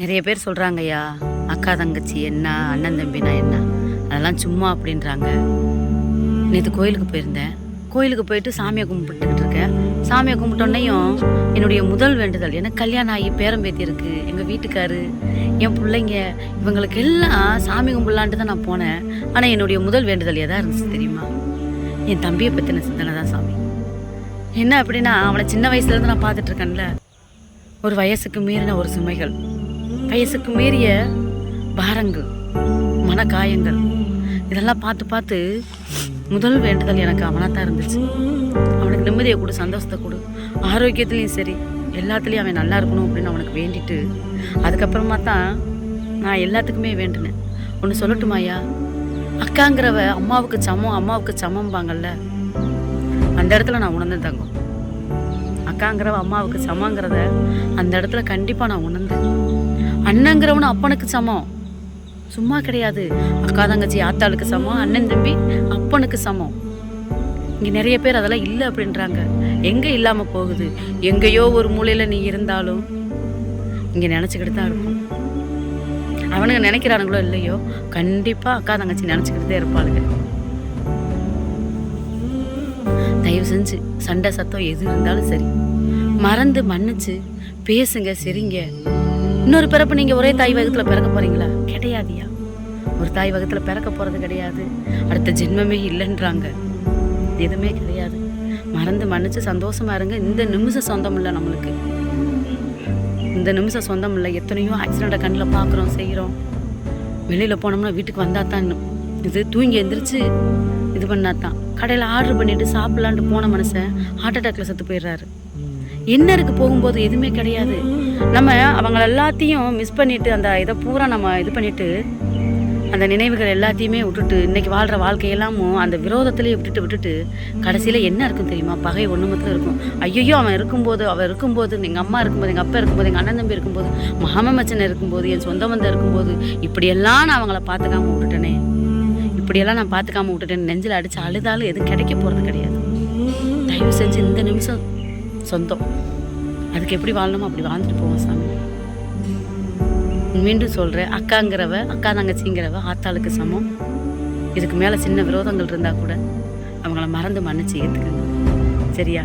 நிறைய பேர் சொல்கிறாங்கய்யா அக்கா தங்கச்சி என்ன அண்ணன் தம்பினா என்ன? அதெல்லாம் சும்மா அப்படின்றாங்க. நேற்று கோயிலுக்கு போயிருந்தேன். கோயிலுக்கு போயிட்டு சாமியை கும்பிட்டுக்கிட்டு இருக்கேன். சாமியை கும்பிட்டோன்னையும் என்னுடைய முதல் வேண்டுதல் எனக்கு கல்யாணம் ஆகி பேரம்பேத்தி இருக்கு எங்கள் வீட்டுக்காரு என் பிள்ளைங்க இவங்களுக்கு எல்லாம் சாமி கும்பிடலான்ட்டு தான் நான் போனேன். ஆனால் என்னுடைய முதல் வேண்டுதல் எதா இருந்துச்சு தெரியுமா? என் தம்பியை பற்றின சிந்தனை தான் சாமி. என்ன அப்படின்னா அவனை சின்ன வயசுலேருந்து நான் பார்த்துட்ருக்கேன்ல ஒரு வயசுக்கு மீறின ஒரு சுமைகள். வயசுக்கு மீறிய பாரங்கள் மனக்காயங்கள். இதெல்லாம் பார்த்து பார்த்து முதல் வேண்டுதல் எனக்கு அவனாக தான் இருந்துச்சு. அவனுக்கு நிம்மதியை கொடு சந்தோஷத்தை கொடு. ஆரோக்கியத்துலேயும் சரி எல்லாத்துலேயும் அவன் நல்லா இருக்கணும் அப்படின்னு அவனுக்கு வேண்டிட்டு அதுக்கப்புறமா தான் நான் எல்லாத்துக்குமே வேண்டினேன். ஒன்று சொல்லட்டுமாயா அக்காங்கிறவ அம்மாவுக்கு சமம் அம்மாவுக்கு சமம்பாங்கல்ல. அந்த இடத்துல நான் உணர்ந்தேன் தங்கம். அக்காங்கிறவ அம்மாவுக்கு சமங்கிறத அந்த இடத்துல கண்டிப்பாக நான் உணர்ந்தேன். அண்ணங்கிறவனு அப்பனுக்கு சமம். சும்மா கிடையாது. அக்கா தங்கச்சி ஆத்தாளுக்கு சமம். அண்ணன் தம்பி அப்பனுக்கு சமம். இங்கே நிறைய பேர் அதெல்லாம் இல்லை அப்படின்றாங்க. எங்கே இல்லாமல் போகுது? எங்கேயோ ஒரு மூலையில் நீ இருந்தாலும் இங்கே நினச்சிக்கிட்டு தான் இருக்கும். அவனுங்க நினைக்கிறானுங்களோ இல்லையோ கண்டிப்பாக அக்கா தங்கச்சி நினச்சிக்கிட்டு தான் இருப்பாளுங்க. தயவு செஞ்சு சண்டை சத்தம் எது இருந்தாலும் சரி. மறந்து மன்னிச்சு பேசுங்க சரிங்க. இன்னொரு பிறப்பு நீங்க ஒரே தாய் வகத்துல பிறக்க போறீங்களா? கிடையாதியா. ஒரு தாய் வகத்துல பிறக்க போறது கிடையாது. அடுத்த ஜென்மமே இல்லைன்றாங்க. எதுவுமே கிடையாது. மறந்து மன்னிச்சு சந்தோஷமா இருங்க. இந்த நிமிஷம் சொந்தம் இல்லை நம்மளுக்கு. இந்த நிமிஷம் சொந்தம் இல்லை. எத்தனையோ ஆக்சிடெண்ட்டை கண்ணில் பார்க்குறோம் செய்கிறோம். வெளியில் போனோம்னா வீட்டுக்கு வந்தால் தான் இது தூங்கி எந்திரிச்சு இது பண்ணாதான். கடையில் ஆர்டர் பண்ணிட்டு சாப்பிட்லான்ட்டு போன மனுஷன் ஹார்ட் அட்டாக்ல செத்து போயிடுறாரு. இன்னருக்கு போகும்போது எதுவுமே கிடையாது. நம்ம அவங்கள எல்லாத்தையும் மிஸ் பண்ணிட்டு அந்த இதை பூரா நம்ம இது பண்ணிட்டு அந்த நினைவுகள் எல்லாத்தையுமே விட்டுட்டு இன்னைக்கு வாழ்கிற வாழ்க்கையெல்லாமும் அந்த விரோதத்திலேயே விட்டுட்டு விட்டுட்டு கடைசியில் என்ன இருக்கும் தெரியுமா? பகை ஒன்று மட்டும் இருக்கும். ஐயோ அவன் இருக்கும்போது அவன் இருக்கும்போது எங்கள் அம்மா இருக்கும்போது எங்கள் அப்பா இருக்கும்போது எங்கள் அண்ணன் தம்பி இருக்கும்போது மாமன் மச்சன் இருக்கும்போது என் சொந்த பந்தம் இருக்கும்போது இப்படியெல்லாம் நான் அவங்கள பார்த்துக்காம விட்டுட்டேனே. இப்படியெல்லாம் நான் பார்த்துக்காம விட்டுட்டேன் நெஞ்சில் அடித்து அழுதாலும் எதுவும் கிடைக்க போகிறது கிடையாது. தயவு செஞ்சு இந்த நிமிஷம் சொந்தம். அதுக்கு எப்படி வாழணுமோ அப்படி வாழ்ந்துட்டு போவோம் சாமி. மீண்டும் சொல்கிறேன் அக்காங்கிறவ அக்கா தங்கச்சிங்கிறவ ஆத்தாளுக்கு சமம். இதுக்கு மேலே சின்ன விரோதங்கள் இருந்தால் கூட அவங்கள மறந்து மன்னிச்சு ஏற்றுக்குங்க சரியா?